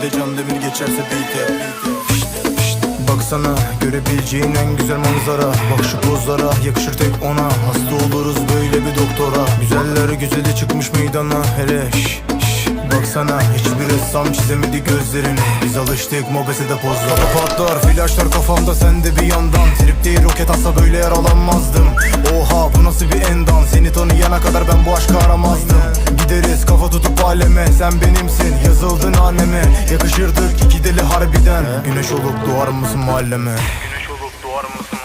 düşerse beat'e. Baksana görebileceğin en güzel manzara. Bak şu pozlara yakışır tek ona. Hasta oluruz böyle bir doktora. Güzeller güzeli çıkmış meydana. Hele şş, Baksana hiçbir ressam çizemedi gözlerini. Biz alıştık mobesede pozlara. Patlar flaşlar kafamda sende bir yandan. Trip değil roket atsa böyle yaralanmazdım. Oha bu nasıl bir endam? Seni tanıyana kadar ben bu aşkı aramazdım. Gideriz aleme Sen benimsin yazıldın anneme Yakışırdık iki deli harbiden Güneş olup doğar mısın mahalleme? Güneş olup doğar mısın